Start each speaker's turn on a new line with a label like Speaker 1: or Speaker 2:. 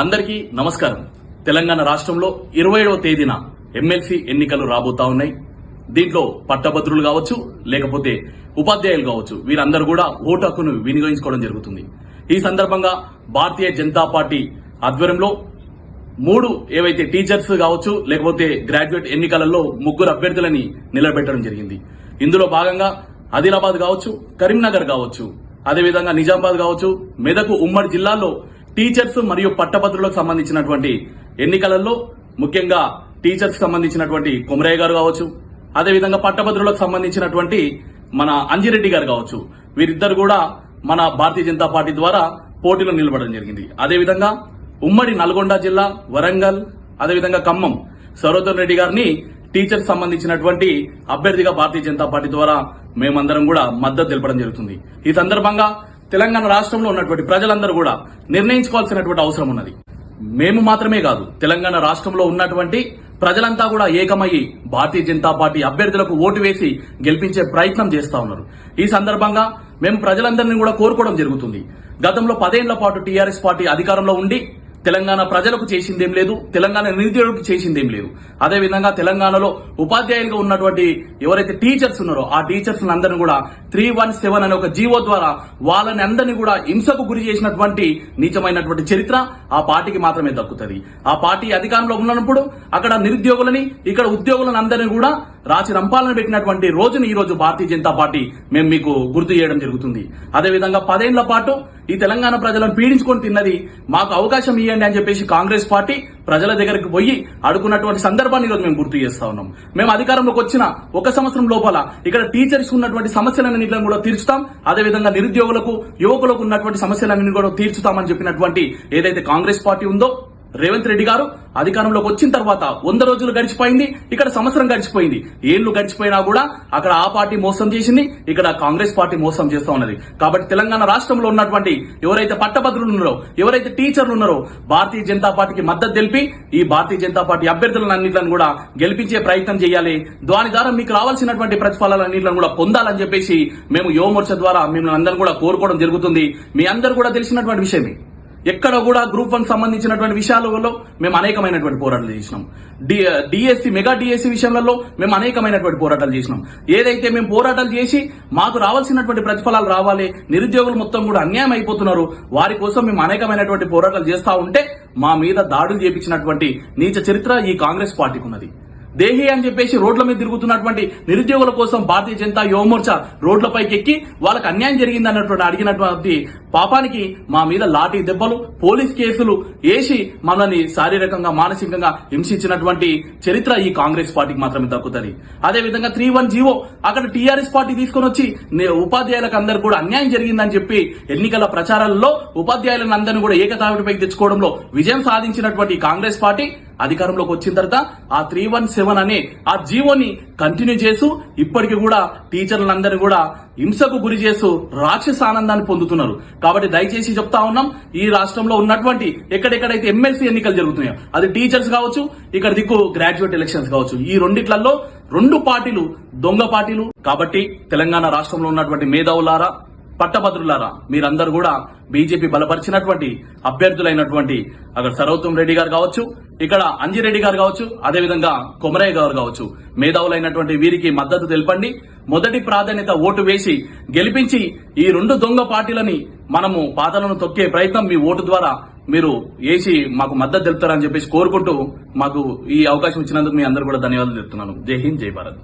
Speaker 1: అందరికీ నమస్కారం. తెలంగాణ రాష్ట్రంలో ఇరవై ఏడవ తేదీన ఎమ్మెల్సీ ఎన్నికలు రాబోతా ఉన్నాయి. దీంట్లో పట్టభద్రులు కావచ్చు లేకపోతే ఉపాధ్యాయులు కావచ్చు వీరందరూ కూడా ఓటు హక్కును వినియోగించుకోవడం జరుగుతుంది. ఈ సందర్భంగా భారతీయ జనతా పార్టీ ఆధ్వర్యంలో మూడు ఏవైతే టీచర్స్ కావచ్చు లేకపోతే గ్రాడ్యుయేట్ ఎన్నికలలో ముగ్గురు అభ్యర్థులని నిలబెట్టడం జరిగింది. ఇందులో భాగంగా ఆదిలాబాద్ కావచ్చు కరీంనగర్ కావచ్చు అదేవిధంగా నిజామాబాద్ కావచ్చు మెదకు ఉమ్మడి జిల్లాలో టీచర్స్ మరియు పట్టభద్రులకు సంబంధించినటువంటి ఎన్నికలలో ముఖ్యంగా టీచర్స్ సంబంధించినటువంటి కొమరయ్య గారు కావచ్చు అదేవిధంగా పట్టభద్రులకు సంబంధించినటువంటి మన అంజిరెడ్డి గారు కావచ్చు వీరిద్దరు కూడా మన భారతీయ జనతా పార్టీ ద్వారా పోటీలో నిలబడడం జరిగింది. అదేవిధంగా ఉమ్మడి నల్గొండ జిల్లా వరంగల్ అదేవిధంగా ఖమ్మం సరోజన్ రెడ్డి గారిని టీచర్స్ సంబంధించినటువంటి అభ్యర్థిగా భారతీయ జనతా పార్టీ ద్వారా మేమందరం కూడా మద్దతు తెలపడం జరుగుతుంది. ఈ సందర్భంగా తెలంగాణ రాష్ట్రంలో ఉన్నటువంటి ప్రజలందరూ కూడా నిర్ణయించుకోవాల్సినటువంటి అవసరం ఉన్నది. మేము మాత్రమే కాదు తెలంగాణ రాష్ట్రంలో ఉన్నటువంటి ప్రజలంతా కూడా ఏకమయ్యి భారతీయ జనతా పార్టీ అభ్యర్థులకు ఓటు వేసి గెలిపించే ప్రయత్నం చేస్తా ఉన్నారు. ఈ సందర్భంగా మేము ప్రజలందరినీ కూడా కోరుకోవడం జరుగుతుంది. గతంలో పదేళ్ళ పాటు టీఆర్ఎస్ పార్టీ అధికారంలో ఉండి తెలంగాణ ప్రజలకు చేసిందేం లేదు తెలంగాణ నిరుద్యోగులకు చేసిందేం లేదు. అదేవిధంగా తెలంగాణలో ఉపాధ్యాయులుగా ఉన్నటువంటి ఎవరైతే టీచర్స్ ఉన్నారో ఆ టీచర్స్ అందరినీ కూడా త్రీ వన్ సెవెన్ అనే ఒక జీవో ద్వారా వాళ్ళని అందరినీ కూడా హింసకు గురి చేసినటువంటి నీచమైనటువంటి చరిత్ర ఆ పార్టీకి మాత్రమే దక్కుతుంది. ఆ పార్టీ అధికారంలో ఉన్నప్పుడు అక్కడ నిరుద్యోగులని ఇక్కడ ఉద్యోగులను అందరినీ కూడా రాచి రంపాలను పెట్టినటువంటి రోజుని ఈ రోజు భారతీయ జనతా పార్టీ మేము మీకు గుర్తు చేయడం జరుగుతుంది. అదేవిధంగా పదేళ్ళ పాటు ఈ తెలంగాణ ప్రజలను పీడించుకొని తిన్నది మాకు అవకాశం ఇవ్వండి అని చెప్పేసి కాంగ్రెస్ పార్టీ ప్రజల దగ్గరికి పోయి అడుగున్నటువంటి సందర్భాన్ని ఈరోజు మేము గుర్తు చేస్తా ఉన్నాం. మేము అధికారంలోకి వచ్చిన ఒక సంవత్సరం లోపల ఇక్కడ టీచర్స్ ఉన్నటువంటి సమస్యలన్నింటిని కూడా తీర్చుతాం. అదేవిధంగా నిరుద్యోగులకు యువకులకు ఉన్నటువంటి సమస్యలన్నీ కూడా తీర్చుతామని చెప్పినటువంటి ఏదైతే కాంగ్రెస్ పార్టీ ఉందో రేవంత్ రెడ్డి గారు అధికారంలోకి వచ్చిన తర్వాత వంద రోజులు గడిచిపోయింది ఇక్కడ సంవత్సరం గడిచిపోయింది. ఏళ్ళు గడిచిపోయినా కూడా అక్కడ ఆ పార్టీ మోసం చేసింది ఇక్కడ కాంగ్రెస్ పార్టీ మోసం చేస్తా ఉన్నది. కాబట్టి తెలంగాణ రాష్ట్రంలో ఉన్నటువంటి ఎవరైతే పట్టభద్రులు ఉన్నారో ఎవరైతే టీచర్లు ఉన్నారో భారతీయ జనతా పార్టీకి మద్దతు తెలిపి ఈ భారతీయ జనతా పార్టీ అభ్యర్థులన్నింటిని కూడా గెలిపించే ప్రయత్నం చేయాలి. దాని ద్వారా మీకు రావాల్సినటువంటి ప్రతిఫలాలన్నింటిని కూడా పొందాలని చెప్పేసి మేము యువమోర్చ ద్వారా మిమ్మల్ని అందరూ కూడా కోరుకోవడం జరుగుతుంది. మీ అందరూ కూడా తెలిసినటువంటి విషయమే. ఎక్కడ కూడా గ్రూప్ వన్ సంబంధించినటువంటి విషయాలలో మేము అనేకమైనటువంటి పోరాటాలు చేసినాం. డిఎస్సి మెగా డిఎస్సి విషయంలో మేము అనేకమైనటువంటి పోరాటాలు చేసినాం. ఏదైతే మేము పోరాటాలు చేసి మాకు రావాల్సినటువంటి ప్రతిఫలాలు రావాలి నిరుద్యోగులు మొత్తం కూడా అన్యాయం అయిపోతున్నారు వారి కోసం మేము అనేకమైనటువంటి పోరాటాలు చేస్తా ఉంటే మా మీద దాడులు చేపించినటువంటి నీచ చరిత్ర ఈ కాంగ్రెస్ పార్టీకి ఉన్నది. దేహి అని చెప్పేసి రోడ్ల మీద తిరుగుతున్నటువంటి నిరుద్యోగుల కోసం భారతీయ జనతా యువమోర్చా రోడ్లపైకి ఎక్కి వాళ్ళకి అన్యాయం జరిగింది అన్నటువంటి అడిగినటువంటి పాపానికి మా మీద లాఠీ దెబ్బలు పోలీస్ కేసులు వేసి మనల్ని శారీరకంగా మానసికంగా హింసించినటువంటి చరిత్ర ఈ కాంగ్రెస్ పార్టీకి మాత్రమే దక్కుతుంది. అదే విధంగా త్రీ వన్ జీవో అక్కడ టీఆర్ఎస్ పార్టీ తీసుకొని వచ్చి నే- ఉపాధ్యాయులకు అందరు కూడా అన్యాయం జరిగిందని చెప్పి ఎన్నికల ప్రచారాల్లో ఉపాధ్యాయులను అందరినీ కూడా ఏకతావిడిపైకి తెచ్చుకోవడంలో విజయం సాధించినటువంటి కాంగ్రెస్ పార్టీ అధికారంలోకి వచ్చిన తర్వాత ఆ త్రీ వన్ సెవెన్ అనే ఆ జీవోని కంటిన్యూ చేస్తూ ఇప్పటికి కూడా టీచర్లందరినీ కూడా హింసకు గురి చేస్తూ రాక్షస ఆనందాన్ని పొందుతున్నారు. కాబట్టి దయచేసి చెప్తా ఉన్నాం ఈ రాష్ట్రంలో ఉన్నటువంటి ఎక్కడెక్కడైతే ఎమ్మెల్సీ ఎన్నికలు జరుగుతున్నాయో అది టీచర్స్ కావచ్చు ఇక్కడ దిక్కు గ్రాడ్యుయేట్ ఎలక్షన్స్ కావచ్చు ఈ రెండిట్లలో రెండు పార్టీలు దొంగ పార్టీలు. కాబట్టి తెలంగాణ రాష్ట్రంలో ఉన్నటువంటి మేధావులారా పట్టభద్రులారా మీరందరూ కూడా బీజేపీ బలపరిచినటువంటి అభ్యర్థులైనటువంటి అక్కడ సర్వోత్తం రెడ్డి గారు కావచ్చు ఇక్కడ అంజిరెడ్డి గారు కావచ్చు అదేవిధంగా కొమరయ్య గారు కావచ్చు. మేధావులైనటువంటి వీరికి మద్దతు తెలపండి. మొదటి ప్రాధాన్యత ఓటు వేసి గెలిపించి ఈ రెండు దొంగ పార్టీలని మనము పాతలను తొక్కే ప్రయత్నం మీ ఓటు ద్వారా మీరు వేసి మాకు మద్దతు తెలుపుతారని చెప్పేసి కోరుకుంటూ మాకు ఈ అవకాశం ఇచ్చినందుకు మీ అందరూ కూడా ధన్యవాదాలు చెప్తున్నాను జై హింద్ జై భారత్.